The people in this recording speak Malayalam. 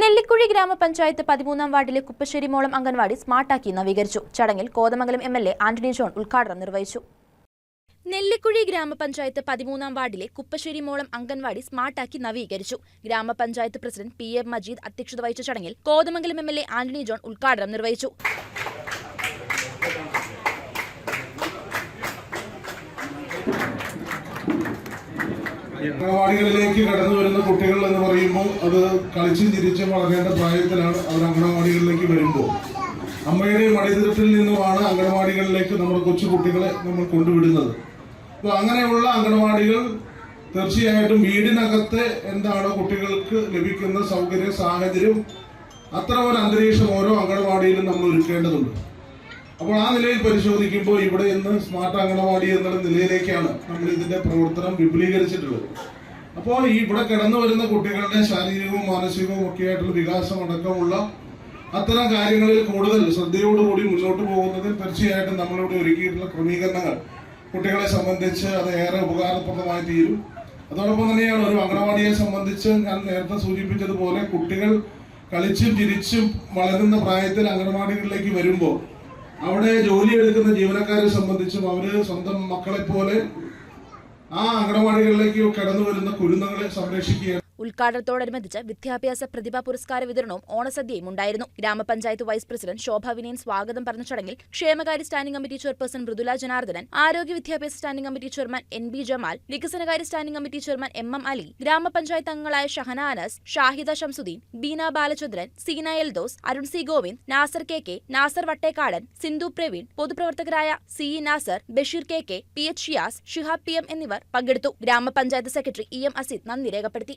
നെല്ലിക്കുഴി ഗ്രാമപഞ്ചായത്ത് പതിമൂന്നാം വാർഡിലെ കുപ്പശ്ശേരി മോളം അംഗൻവാടി സ്മാർട്ടാക്കി നവീകരിച്ചു. ചടങ്ങിൽ Kothamangalam M L A Antony John ഉദ്ഘാടനം നിർവഹിച്ചു. നെല്ലിക്കുഴി ഗ്രാമപഞ്ചായത്ത് പതിമൂന്നാം വാർഡിലെ കുപ്പശ്ശേരി മോളം അംഗൻവാടി സ്മാർട്ടാക്കി നവീകരിച്ചു. ഗ്രാമപഞ്ചായത്ത് പ്രസിഡന്റ് പി എം മജീദ് അധ്യക്ഷത വഹിച്ച ചടങ്ങിൽ Kothamangalam M L A Antony John ഉദ്ഘാടനം നിർവഹിച്ചു. അംഗനവാടികളിലേക്ക് കടന്നു വരുന്ന കുട്ടികൾ എന്ന് പറയുമ്പോൾ അത് കളിച്ചും തിരിച്ചും വളരേണ്ട പ്രായത്തിലാണ് അവർ അംഗനവാടികളിലേക്ക് വരുമ്പോൾ. അമ്മയുടെ മടിത്തരത്തിൽ നിന്നുമാണ് അംഗനവാടികളിലേക്ക് നമ്മൾ കൊച്ചു കുട്ടികളെ നമ്മൾ കൊണ്ടുവിടുന്നത്. അപ്പോൾ അങ്ങനെയുള്ള അംഗനവാടികൾ തീർച്ചയായിട്ടും വീടിനകത്ത് എന്താണ് കുട്ടികൾക്ക് ലഭിക്കുന്ന സൗകര്യ സാഹചര്യം അത്ര ഒരു അന്തരീക്ഷം ഓരോ അംഗനവാടിയിലും നമ്മൾ ഒരുക്കേണ്ടതുണ്ട്. അപ്പോൾ ആ നിലയിൽ പരിശോധിക്കുമ്പോൾ ഇവിടെ ഇന്ന് സ്മാർട്ട് അംഗനവാടി എന്നുള്ള നിലയിലേക്കാണ് നമ്മൾ ഇതിന്റെ പ്രവർത്തനം വിപുലീകരിച്ചിട്ടുള്ളത്. അപ്പോൾ ഈ ഇവിടെ കിടന്നു വരുന്ന കുട്ടികളുടെ ശാരീരികവും മാനസികവും ഒക്കെ ആയിട്ടുള്ള വികാസം അടക്കമുള്ള അത്തരം കാര്യങ്ങളിൽ കൂടുതൽ ശ്രദ്ധയോടുകൂടി മുന്നോട്ട് പോകുന്നതിൽ തീർച്ചയായിട്ടും നമ്മളിവിടെ ഒരുക്കിയിട്ടുള്ള ക്രമീകരണങ്ങൾ കുട്ടികളെ സംബന്ധിച്ച് അത് ഏറെ ഉപകാരപ്രദമായി തീരും. അതോടൊപ്പം തന്നെയാണ് ഒരു അംഗനവാടിയെ സംബന്ധിച്ച് ഞാൻ നേരത്തെ സൂചിപ്പിച്ചതുപോലെ കുട്ടികൾ കളിച്ചും തിരിച്ചും വളരുന്ന പ്രായത്തിൽ അംഗനവാടികളിലേക്ക് വരുമ്പോൾ അവിടെ ജോലിയെടുക്കുന്ന ജീവനക്കാരെ സംബന്ധിച്ചും അവർ സ്വന്തം മക്കളെ പോലെ ആ അംഗനവാടികളിലേക്ക് കടന്നു വരുന്ന കുരുന്നുകളെ സംരക്ഷിക്കുക ഉദ്ഘാടനത്തോടനുബന്ധിച്ച് വിദ്യാഭ്യാസ പ്രതിഭാ പുരസ്കാര വിതരണവും ഓണസദ്യയും ഉണ്ടായിരുന്നു. ഗ്രാമപഞ്ചായത്ത് വൈസ് പ്രസിഡന്റ് ശോഭ വിനയൻ സ്വാഗതം പറഞ്ഞ ചടങ്ങിൽ ക്ഷേമകാര്യ standing committee chairperson Mridula Janardhanan ആരോഗ്യ വിദ്യാഭ്യാസ standing committee chairman N B Jamal വികസനകാര്യ standing committee chairman M M Ali ഗ്രാമപഞ്ചായത്ത് അംഗങ്ങളായ Shahana Anas Shahida Shamsuddin Beena Balachandran Seena Eldhose Arun C Govind Nasar K K Nasar Vattekkadan Sindhu Praveen പൊതുപ്രവർത്തകരായ C E Nasar Basheer K K P H Shiyas Shihab P M എന്നിവർ പങ്കെടുത്തു. ഗ്രാമപഞ്ചായത്ത് സെക്രട്ടറി ഇ എം അസീദ് നന്ദി രേഖപ്പെടുത്തി.